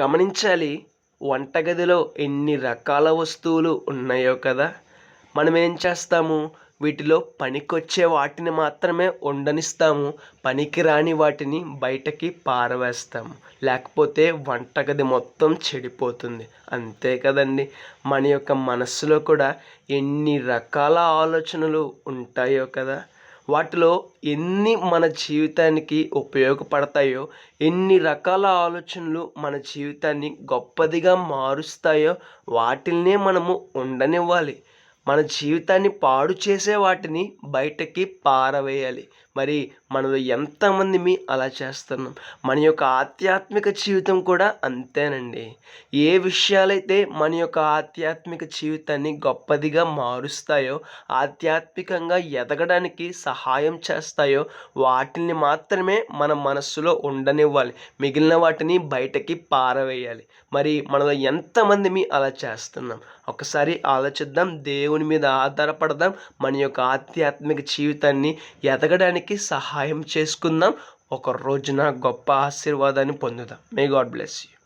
గమనించాలి వంటగదిలో ఎన్ని రకాల వస్తువులు ఉన్నాయో కదా. మనం ఏం చేస్తాము? వీటిలో పనికొచ్చే వాటిని మాత్రమే ఉండనిస్తాము పనికిరాని వాటిని బయటకి పారవేస్తాము. లేకపోతే వంటగది మొత్తం చెడిపోతుంది. అంతే కదండి. మన యొక్క మనస్సులో కూడా ఎన్ని రకాల ఆలోచనలు ఉంటాయో కదా. వాటిలో ఎన్ని మన జీవితానికి ఉపయోగపడతాయో ఎన్ని రకాల ఆలోచనలు మన జీవితాన్ని గొప్పదిగా మారుస్తాయో వాటిల్నే మనము ఉండనివ్వాలి. మన జీవితాన్ని పాడు చేసే వాటిని బయటకి పారవేయాలి. మరి మనలో ఎంతమంది మీ అలా చేస్తున్నాం? మన యొక్క ఆధ్యాత్మిక జీవితం కూడా అంతేనండి. ఏ విషయాలైతే మన యొక్క ఆధ్యాత్మిక జీవితాన్ని గొప్పదిగా మారుస్తాయో ఆధ్యాత్మికంగా ఎదగడానికి సహాయం చేస్తాయో వాటిని మాత్రమే మన మనస్సులో ఉండనివ్వాలి. మిగిలిన వాటిని బయటకి పారవేయాలి. మరి మనలో ఎంతమంది మీ అలా చేస్తున్నాం? ఒకసారి ఆలోచిద్దాం. దేవుని మీద ఆధారపడదాం. మన యొక్క ఆధ్యాత్మిక జీవితాన్ని ఎదగడానికి సహాయం చేసుకుందాం. ఒక రోజున గొప్ప ఆశీర్వాదాన్ని పొందుదాం. May God bless you